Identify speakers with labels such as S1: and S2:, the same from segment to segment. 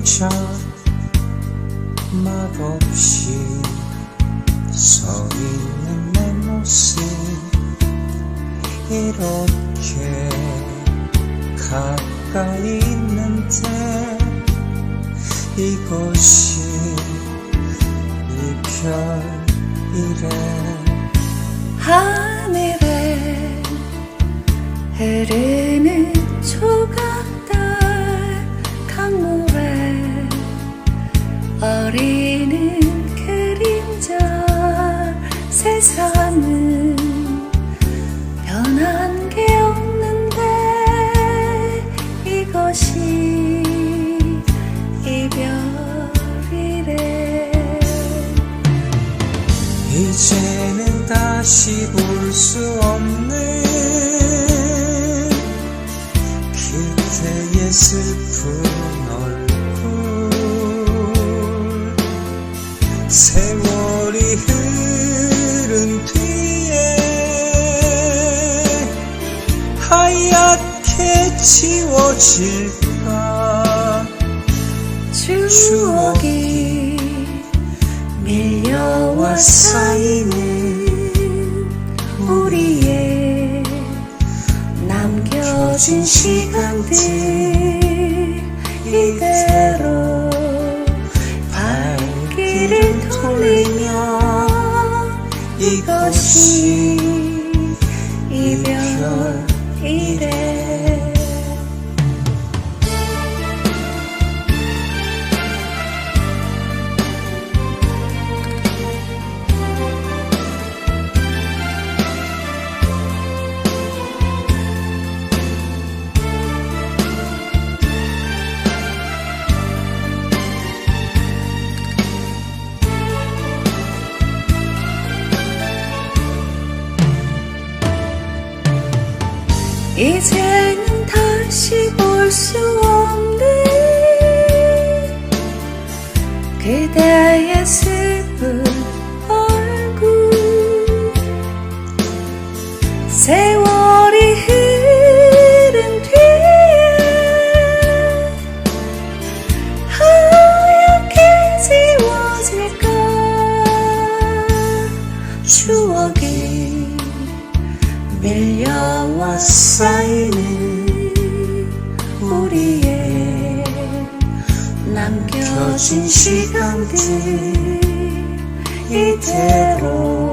S1: 눈동자 맛없이 서 있는 내 모습 이렇게 가까이 있는데 이것이 이별이래.
S2: 하늘에 흐르는 조각 세상은 변한 게 없는데 이것이 이별이래.
S1: 이제는 다시 볼 수 없는 그때의 슬픈 얼굴. 세월이 흐 지워질까?
S2: 추억이 밀려와 쌓이는 우리의 남겨진 시간들 이대로 발길을 돌리며 이것이 이별이래 이제는 다시 볼 수 없는 그대의 슬픈 얼굴. 세월 나와 쌓이는 우리의 남겨진 시간들 이대로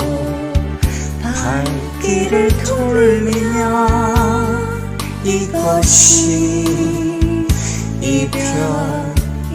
S2: 발길을 돌리며 이것이 이별이래.